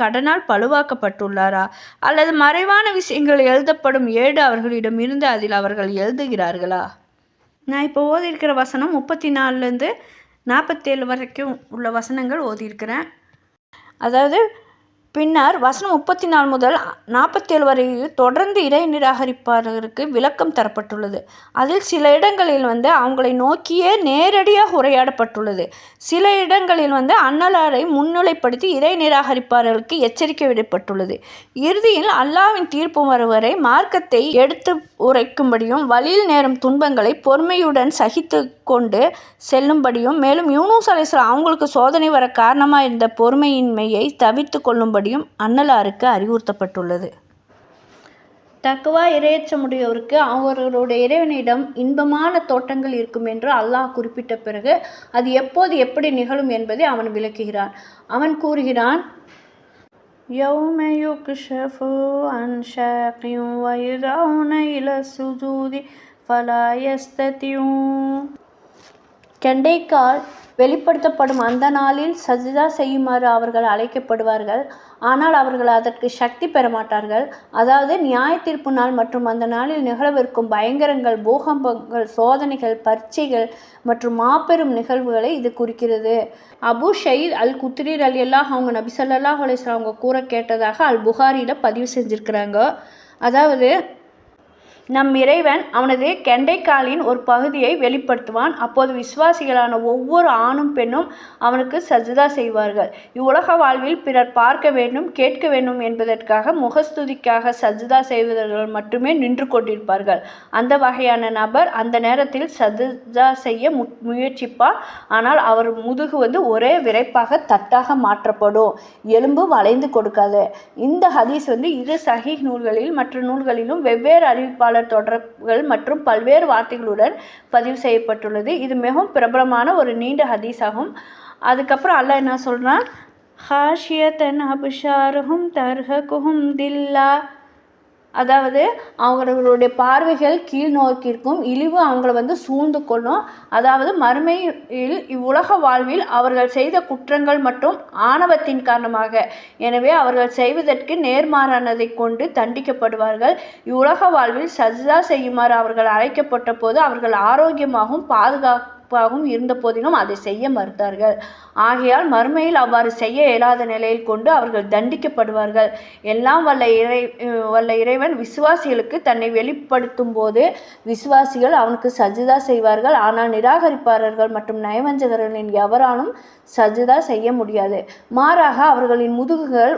கடனால் பழுவாக்கப்பட்டுள்ளாரா? அல்லது மறைவான விஷயங்கள் எழுதப்படும் ஏடு அவர்களிடம் இருந்து அதில் அவர்கள் எழுதுகிறார்களா? நான் இப்போ ஓதியிருக்கிற வசனம் முப்பத்தி நாலுலேருந்து நாற்பத்தேழு வரைக்கும் உள்ள வசனங்கள் ஓதியிருக்கிறேன். அதாவது பின்னர் வசனம் முப்பத்தி நாலு முதல் நாற்பத்தேழு வரை தொடர்ந்து இறை நிராகரிப்பாளருக்கு விளக்கம் தரப்பட்டுள்ளது. அதில் சில இடங்களில் வந்து அவங்களை நோக்கியே நேரடியாக உரையாடப்பட்டுள்ளது. சில இடங்களில் வந்து அன்னலாரை முன்னிலைப்படுத்தி இறை நிராகரிப்பாளர்களுக்கு எச்சரிக்கை விடப்பட்டுள்ளது இறுதியில் அல்லாவின் தீர்ப்பு வரும் வரை மார்க்கத்தை எடுத்து உரைக்கும்படியும் வழியில் நேரும் துன்பங்களை பொறுமையுடன் சகித்து கொண்டு செல்லும்படியும் மேலும் யூனூஸ் அலைஸ்லாம் அவங்களுக்கு சோதனை வர காரணமாக இருந்த பொறுமையின்மையை தவிர்த்து கொள்ளும்படியும் அன்னலாருக்கு அறிவுறுத்தப்பட்டுள்ளது தக்குவா இரையச்சமுடையவருக்கு அவர்களுடைய இறைவனிடம் இன்பமான தோட்டங்கள் இருக்கும் என்று அல்லாஹ் குறிப்பிட்ட பிறகு அது எப்போது எப்படி நிகழும் என்பதை அவன் விளக்குகிறான் அவன் கூறுகிறான் يوم يكشف عن شاق ويدعون إلى السجود فلا يستطيعون கெண்டைக்கால் வெளிப்படுத்தப்படும் அந்த நாளில் சஜிதா செய்யுமாறு அவர்கள் அழைக்கப்படுவார்கள். ஆனால் அவர்கள் அதற்கு சக்தி பெற மாட்டார்கள் அதாவது நியாய தீர்ப்பு நாள் மற்றும் அந்த நாளில் நிகழவிருக்கும் பயங்கரங்கள் பூகம்பங்கள் சோதனைகள் பரீட்சைகள் மற்றும் மாபெரும் நிகழ்வுகளை இது குறிக்கிறது. அபு ஷயீத் அல் குத்ரீர் அல் எல்லாம் அவங்க நபி ஸல்லல்லாஹு அவங்க கூற கேட்டதாக அல் புகாரியில் பதிவு செஞ்சுருக்கிறாங்க. அதாவது நம் இறைவன் அவனது கெண்டைக்காலின் ஒரு பகுதியை வெளிப்படுத்துவான். அப்போது விசுவாசிகளான ஒவ்வொரு ஆணும் பெண்ணும் அவனுக்கு சஜிதா செய்வார்கள். இவ்வுலக வாழ்வில் பிறர் பார்க்க வேண்டும் கேட்க வேண்டும் என்பதற்காக முகஸ்துதிக்காக சஜிதா செய்வதர்கள் மட்டுமே நின்று கொண்டிருப்பார்கள். அந்த வகையான நபர் அந்த நேரத்தில் சஜிதா செய்ய மு முயற்சிப்பார். ஆனால் அவர் முதுகு வந்து ஒரே விரைப்பாக தட்டாக மாற்றப்படும். எலும்பு வளைந்து கொடுக்காது. இந்த ஹதீஸ் வந்து இரு சஹி நூல்களில் மற்ற நூல்களிலும் வெவ்வேறு அறிவிப்பாளர் தொடர்புகள் மற்றும் பல்வேறு வார்த்தைகளுடன் பதிவு செய்யப்பட்டுள்ளது. இது மிகவும் பிரபலமான ஒரு நீண்ட ஹதீஸ் ஆகும் அதுக்கப்புறம் அல்லாஹ் என்ன சொல்கிறான் ஹாஷியத்தன் அபிஷாருஹும் தர்ஹகுஹும் தில்லா அதாவது அவங்களுடைய பார்வைகள் கீழ் நோக்கி இருக்கும் இழிவு அவங்கள வந்து சூழ்ந்து கொள்ளும். அதாவது மறுமையில் இவ்வுலக வாழ்வில் அவர்கள் செய்த குற்றங்கள் மற்றும் ஆணவத்தின் காரணமாக. எனவே அவர்கள் செய்வதற்கு நேர்மாறானதை கொண்டு தண்டிக்கப்படுவார்கள். இவ்வுலக வாழ்வில் சஜிதா செய்யுமாறு அவர்கள் அழைக்கப்பட்ட போது அவர்கள் ஆரோக்கியமாகவும் பாதுகா பாதுகாப்பாகவும் இருந்த போதிலும் அதை செய்ய மறுத்தார்கள். ஆகையால் மறுமையில் அவ்வாறு செய்ய இயலாத நிலையில் கொண்டு அவர்கள் தண்டிக்கப்படுவார்கள். எல்லாம் வல்ல இறை வல்ல இறைவன் விசுவாசிகளுக்கு தன்னை வெளிப்படுத்தும் போது விசுவாசிகள் அவனுக்கு சஜிதா செய்வார்கள். ஆனால் நிராகரிப்பாளர்கள் மற்றும் நயவஞ்சகர்களின் எவராலும் சஜிதா செய்ய முடியாது. மாறாக அவர்களின் முதுகுகள்